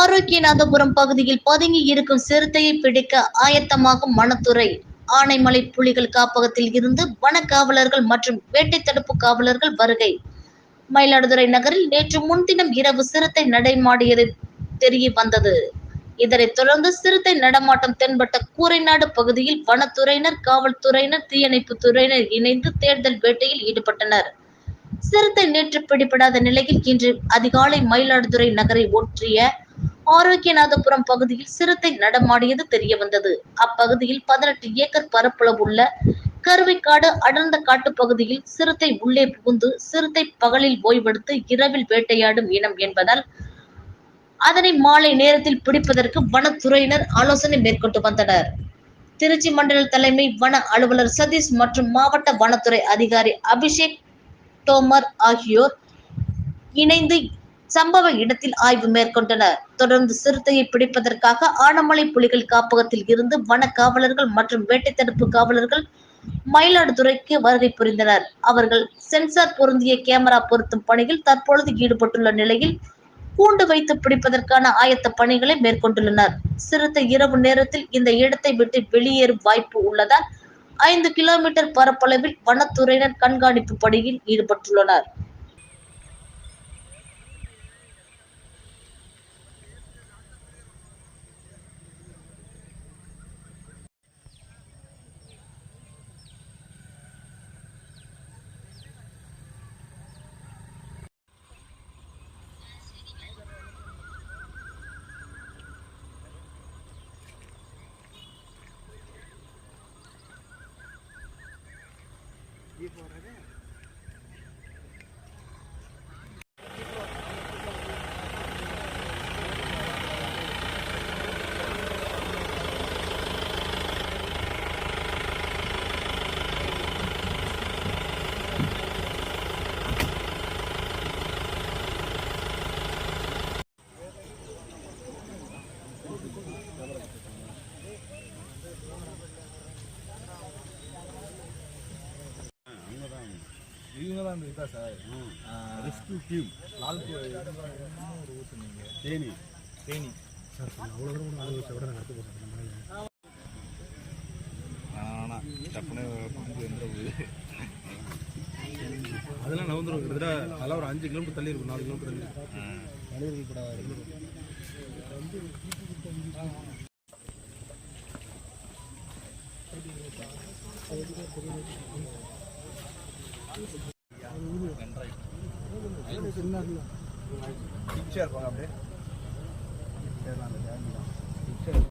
ஆரோக்கியநாதபுரம் பகுதியில் பதுங்கி இருக்கும் சிறுத்தையை பிடிக்க ஆயத்தமாகும் வனத்துறை. ஆனைமலை புலிகள் காப்பகத்தில் இருந்து வன காவலர்கள் மற்றும் வேட்டை தடுப்பு காவலர்கள் வருகை. மயிலாடுதுறை நகரில் நேற்று முன்தினம் இரவு சிறுத்தை நடைமாடியது தெரிய வந்தது. இதனைத் தொடர்ந்து சிறுத்தை நடமாட்டம் தென்பட்ட கூரைநாடு பகுதியில் வனத்துறையினர் காவல்துறையினர் தீயணைப்பு துறையினர் இணைந்து தேர்தல் வேட்டையில் ஈடுபட்டனர். சிறுத்தை நேற்று பிடிபடாத நிலையில் இன்று அதிகாலை மயிலாடுதுறை நகரை ஒற்றிய ஆரோக்கியநாதபுரம் பகுதியில் சிறுத்தை நடமாடியது தெரிய வந்தது. அப்பகுதியில் பதினெட்டு ஏக்கர் பரப்பளவுள்ள கருவிக்காடு அடர்ந்த காட்டுப் பகுதியில் சிறுத்தை உள்ளே புகுந்து சிறுத்தை பகலில் ஓய்வெடுத்து இரவில் வேட்டையாடும் இனம் என்பதால் அதனை மாலை நேரத்தில் பிடிப்பதற்கு வனத்துறையினர் ஆலோசனை மேற்கொண்டு வந்தனர். திருச்சி மண்டல தலைமை வன அலுவலர் சதீஷ் மற்றும் மாவட்ட வனத்துறை அதிகாரி அபிஷேக் தோமர் ஆகியோர் இணைந்து சம்பவ இடத்தில் ஆய்வு மேற்கொண்டனர். தொடர்ந்து சிறுத்தையை பிடிப்பதற்காக ஆனமலை புலிகள் காப்பகத்தில் இருந்து வன காவலர்கள் மற்றும் வேட்டை தடுப்பு காவலர்கள் மயிலாடுதுறைக்கு வருகை புரிந்தனர். அவர்கள் சென்சார் பொருந்திய கேமரா பொருத்தும் பணியில் தற்பொழுது ஈடுபட்டுள்ள நிலையில் கூண்டு வைத்து பிடிப்பதற்கான ஆயத்த பணிகளை மேற்கொண்டுள்ளனர். சிறுத்தை இரவு நேரத்தில் இந்த இடத்தை விட்டு வெளியேறும் வாய்ப்பு உள்ளதால் ஐந்து கிலோமீட்டர் பரப்பளவில் வனத்துறையினர் கண்காணிப்பு பணியில் ஈடுபட்டுள்ளனர். Gracias. இவங்க தான் இதா சார் ரெஸ்கியூ டீம் ஒரு ஊத்து நீங்கள் தேனி தேனி சார் அவ்வளோ தூரம் கூட ஆளு வச்ச விட நான் கற்று போகிறேன் ஆனால் டப்புனு வந்துடும் அதெல்லாம் நவந்துரும் கிட்டத்தட்ட அதெல்லாம் ஒரு அஞ்சு கிலோமீட்டர் தள்ளி இருக்கும் நாலு கிலோமீட்டர் தள்ளி தலைவர்கள் சின்ன பிக்சர் இருப்பாங்க அப்படியே.